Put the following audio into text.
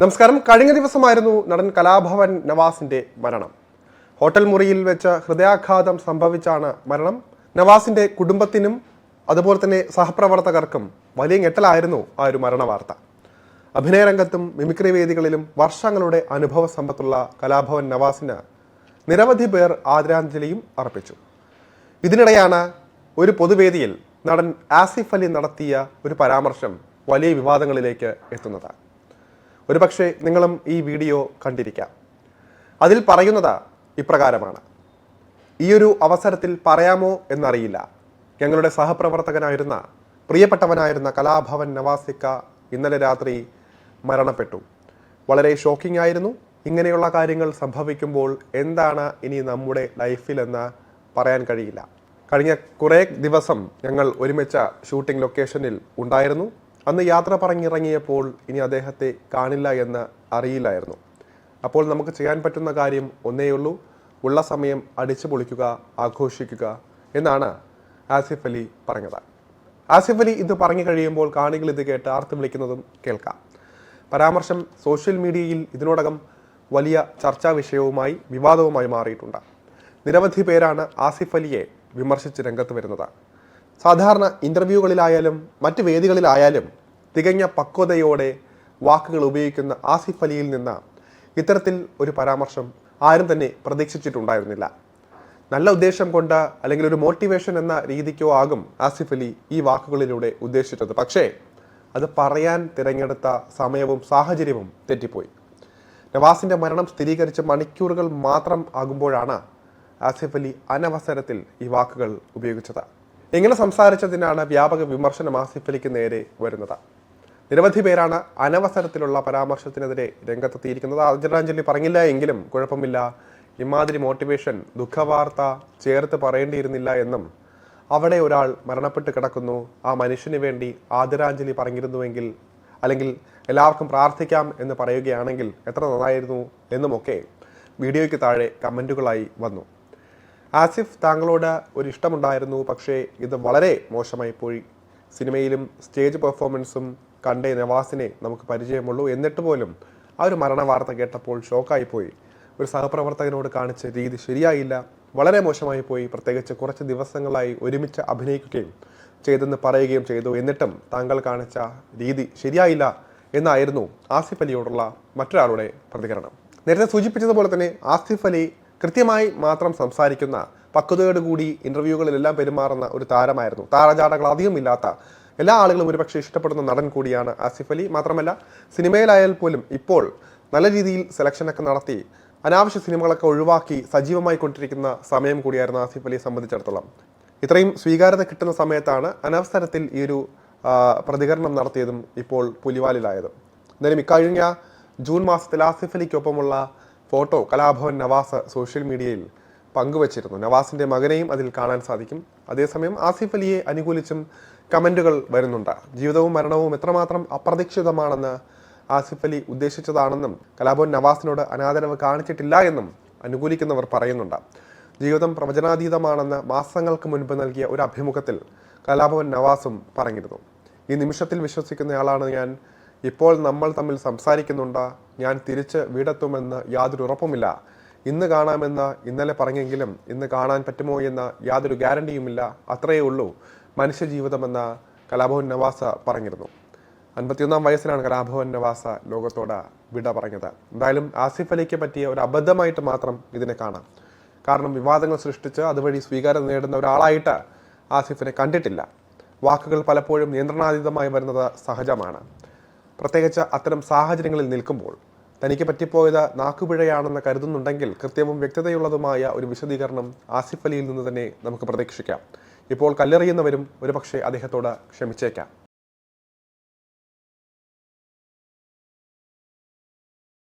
നമസ്കാരം. കഴിഞ്ഞ ദിവസമായിരുന്നു നടൻ കലാഭവൻ നവാസിന്റെ മരണം. ഹോട്ടൽ മുറിയിൽ വെച്ച ഹൃദയാഘാതം സംഭവിച്ചാണ് മരണം. നവാസിന്റെ കുടുംബത്തിനും അതുപോലെ തന്നെ സഹപ്രവർത്തകർക്കും വലിയ ഞെട്ടലായിരുന്നു ആ ഒരു മരണ വാർത്ത അഭിനയരംഗത്തും മിമിക്രി വേദികളിലും വർഷങ്ങളുടെ അനുഭവ സമ്പത്തുള്ള കലാഭവൻ നവാസിന് നിരവധി പേർ ആദരാഞ്ജലിയും അർപ്പിച്ചു. ഇതിനിടെയാണ് ഒരു പൊതുവേദിയിൽ നടൻ ആസിഫ് അലി നടത്തിയ ഒരു പരാമർശം വലിയ വിവാദങ്ങളിലേക്ക് എത്തുന്നത് ഒരുപക്ഷെ നിങ്ങളും ഈ വീഡിയോ കണ്ടിരിക്കാം. അതിൽ പറയുന്നത് ഇപ്രകാരമാണ്. ഈ ഒരു അവസരത്തിൽ പറയാമോ എന്നറിയില്ല. ഞങ്ങളുടെ സഹപ്രവർത്തകനായിരുന്ന പ്രിയപ്പെട്ടവനായിരുന്ന കലാഭവൻ നവാസിക്ക ഇന്നലെ രാത്രി മരണപ്പെട്ടു. വളരെ ഷോക്കിംഗ് ആയിരുന്നു. ഇങ്ങനെയുള്ള കാര്യങ്ങൾ സംഭവിക്കുമ്പോൾ എന്താണ് ഇനി നമ്മുടെ ലൈഫിലെന്ന് പറയാൻ കഴിയില്ല. കഴിഞ്ഞ കുറേ ദിവസം ഞങ്ങൾ ഒരുമിച്ച ഷൂട്ടിംഗ് ലൊക്കേഷനിൽ ഉണ്ടായിരുന്നു. അന്ന് യാത്ര പറഞ്ഞിറങ്ങിയപ്പോൾ ഇനി അദ്ദേഹത്തെ കാണില്ല എന്ന് അറിയില്ലായിരുന്നു. അപ്പോൾ നമുക്ക് ചെയ്യാൻ പറ്റുന്ന കാര്യം ഒന്നേയുള്ളൂ ഉള്ള സമയം അടിച്ചു പൊളിക്കുക ആഘോഷിക്കുക എന്നാണ് ആസിഫ് അലി പറഞ്ഞത്. ആസിഫ് അലി ഇത് പറഞ്ഞു കഴിയുമ്പോൾ കാണികൾ ഇത് കേട്ട് ആർത്ത് വിളിക്കുന്നതും കേൾക്കാം. പരാമർശം സോഷ്യൽ മീഡിയയിൽ ഇതിനോടകം വലിയ ചർച്ചാ വിഷയവുമായി വിവാദവുമായി മാറിയിട്ടുണ്ട്. നിരവധി പേരാണ് ആസിഫ് അലിയെ വിമർശിച്ച് രംഗത്ത് വരുന്നത്. സാധാരണ ഇന്റർവ്യൂകളിലായാലും മറ്റ് വേദികളിലായാലും തികഞ്ഞ പക്വതയോടെ വാക്കുകൾ ഉപയോഗിക്കുന്ന ആസിഫ് അലിയിൽ നിന്ന് ഇത്തരത്തിൽ ഒരു പരാമർശം ആരും തന്നെ പ്രതീക്ഷിച്ചിട്ടുണ്ടായിരുന്നില്ല. നല്ല ഉദ്ദേശം കൊണ്ട് അല്ലെങ്കിൽ ഒരു മോട്ടിവേഷൻ എന്ന രീതിക്കോ ആകും ആസിഫ് അലി ഈ വാക്കുകളിലൂടെ ഉദ്ദേശിച്ചത്. പക്ഷേ അത് പറയാൻ തിരഞ്ഞെടുത്ത സമയവും സാഹചര്യവും തെറ്റിപ്പോയി. നവാസിന്റെ മരണം സ്ഥിരീകരിച്ച മണിക്കൂറുകൾ മാത്രം ആകുമ്പോഴാണ് ആസിഫ് അലി അനവസരത്തിൽ ഈ വാക്കുകൾ ഉപയോഗിച്ചത്. ഇങ്ങനെ സംസാരിച്ചതിനാണ് വ്യാപക വിമർശനം ആസിഫ് അലിക്ക് നേരെ വരുന്നത്. നിരവധി പേരാണ് അനവസരത്തിലുള്ള പരാമർശത്തിനെതിരെ രംഗത്തെത്തിയിരിക്കുന്നത്. ആദരാഞ്ജലി പറഞ്ഞില്ല എങ്കിലും കുഴപ്പമില്ല. ഇമാതിരി മോട്ടിവേഷൻ ദുഃഖവാർത്ത ചേർത്ത് പറയേണ്ടിയിരുന്നില്ല എന്നും അവിടെ ഒരാൾ മരണപ്പെട്ട് കിടക്കുന്നു. ആ മനുഷ്യന് വേണ്ടി ആദരാഞ്ജലി പറഞ്ഞിരുന്നുവെങ്കിൽ അല്ലെങ്കിൽ എല്ലാവർക്കും പ്രാർത്ഥിക്കാം എന്ന് പറയുകയാണെങ്കിൽ എത്ര നന്നായിരുന്നു എന്നുമൊക്കെ വീഡിയോയ്ക്ക് താഴെ കമന്റുകളായി വന്നു. ആസിഫ് താങ്കളോട് ഒരു ഇഷ്ടമുണ്ടായിരുന്നു പക്ഷേ ഇത് വളരെ മോശമായി പോയി. സിനിമയിലും സ്റ്റേജ് പെർഫോമൻസും കണ്ട നവാസിനെ നമുക്ക് പരിചയമുള്ളൂ. എന്നിട്ട് പോലും ആ ഒരു മരണ വാർത്ത കേട്ടപ്പോൾ ഷോക്കായി പോയി. ഒരു സഹപ്രവർത്തകനോട് കാണിച്ച രീതി ശരിയായില്ല. വളരെ മോശമായി പോയി. പ്രത്യേകിച്ച് കുറച്ച് ദിവസങ്ങളായി ഒരുമിച്ച് അഭിനയിക്കുകയും ചെയ്തെന്ന് പറയുകയും ചെയ്തു. എന്നിട്ടും താങ്കൾ കാണിച്ച രീതി ശരിയായില്ല എന്നായിരുന്നു ആസിഫ് അലിയോടുള്ള മറ്റൊരാളുടെ പ്രതികരണം. നേരത്തെ സൂചിപ്പിച്ചതുപോലെ തന്നെ ആസിഫ് അലി കൃത്യമായി മാത്രം സംസാരിക്കുന്ന പക്വതയോട് കൂടി ഇന്റർവ്യൂകളിലെല്ലാം പെരുമാറുന്ന ഒരു താരമായിരുന്നു. താരജാടകൾ അധികമില്ലാത്ത എല്ലാ ആളുകളും ഒരുപക്ഷെ ഇഷ്ടപ്പെടുന്ന നടൻ കൂടിയാണ് ആസിഫ് അലി. മാത്രമല്ല സിനിമയിലായാൽ പോലും ഇപ്പോൾ നല്ല രീതിയിൽ സെലക്ഷനൊക്കെ നടത്തി അനാവശ്യ സിനിമകളൊക്കെ ഒഴിവാക്കി സജീവമായി കൊണ്ടിരിക്കുന്ന സമയം കൂടിയായിരുന്നു ആസിഫ് അലിയെ സംബന്ധിച്ചിടത്തോളം. ഇത്രയും സ്വീകാര്യത കിട്ടുന്ന സമയത്താണ് അനവസരത്തിൽ ഈ ഒരു പ്രതികരണം നടത്തിയതും ഇപ്പോൾ പുലിവാലിലായതും. എന്തായാലും ഇക്കഴിഞ്ഞ ജൂൺ മാസത്തിൽ ആസിഫ് അലിക്കൊപ്പമുള്ള ഫോട്ടോ കലാഭവൻ നവാസ് സോഷ്യൽ മീഡിയയിൽ പങ്കുവച്ചിരുന്നു. നവാസിന്റെ മകനെയും അതിൽ കാണാൻ സാധിക്കും. അതേസമയം ആസിഫ് അലിയെ അനുകൂലിച്ചും കമന്റുകൾ വരുന്നുണ്ട്. ജീവിതവും മരണവും എത്രമാത്രം അപ്രതീക്ഷിതമാണെന്ന് ആസിഫ് അലി ഉദ്ദേശിച്ചതാണെന്നും കലാഭവൻ നവാസിനോട് അനാദരവ് കാണിച്ചിട്ടില്ല എന്നും അനുകൂലിക്കുന്നവർ പറയുന്നുണ്ട്. ജീവിതം പ്രവചനാതീതമാണെന്ന് മാസങ്ങൾക്ക് മുൻപ് നൽകിയ ഒരു അഭിമുഖത്തിൽ കലാഭവൻ നവാസും പറഞ്ഞിരുന്നു. ഈ നിമിഷത്തിൽ വിശ്വസിക്കുന്നയാളാണ് ഞാൻ. ഇപ്പോൾ നമ്മൾ തമ്മിൽ സംസാരിക്കുന്നുണ്ട്. ഞാൻ തിരിച്ച് വീടെത്തുമെന്ന് യാതൊരു ഉറപ്പുമില്ല. ഇന്ന് കാണാമെന്ന് ഇന്നലെ പറഞ്ഞെങ്കിലും ഇന്ന് കാണാൻ പറ്റുമോ എന്ന യാതൊരു ഗ്യാരണ്ടിയുമില്ല. അത്രയേ ഉള്ളൂ. മനുഷ്യജീവിതമെന്ന് കലാഭവൻ നവാസ പറഞ്ഞിരുന്നു. അൻപത്തിയൊന്നാം വയസ്സിലാണ് കലാഭവൻ നവാസ ലോകത്തോട് വിട പറഞ്ഞത്. എന്തായാലും ആസിഫ് അലിക്ക് പറ്റിയ ഒരു അബദ്ധമായിട്ട് മാത്രം ഇതിനെ കാണാം. കാരണം വിവാദങ്ങൾ സൃഷ്ടിച്ച് അതുവഴി സ്വീകാരം നേടുന്ന ഒരാളായിട്ട് ആസിഫിനെ കണ്ടിട്ടില്ല. വാക്കുകൾ പലപ്പോഴും നിയന്ത്രണാതീതമായി വരുന്നത് സഹജമാണ്. പ്രത്യേകിച്ച് അത്തരം സാഹചര്യങ്ങളിൽ നിൽക്കുമ്പോൾ തനിക്ക് പറ്റിപ്പോയത് നാക്കുപിഴയാണെന്ന് കരുതുന്നുണ്ടെങ്കിൽ കൃത്യവും വ്യക്തതയുള്ളതുമായ ഒരു വിശദീകരണം ആസിഫ് അലിയിൽ നിന്ന് തന്നെ നമുക്ക് പ്രതീക്ഷിക്കാം. ഇപ്പോൾ കല്ലെറിയുന്നവരും ഒരുപക്ഷെ അദ്ദേഹത്തോട് ക്ഷമിച്ചേക്കാം.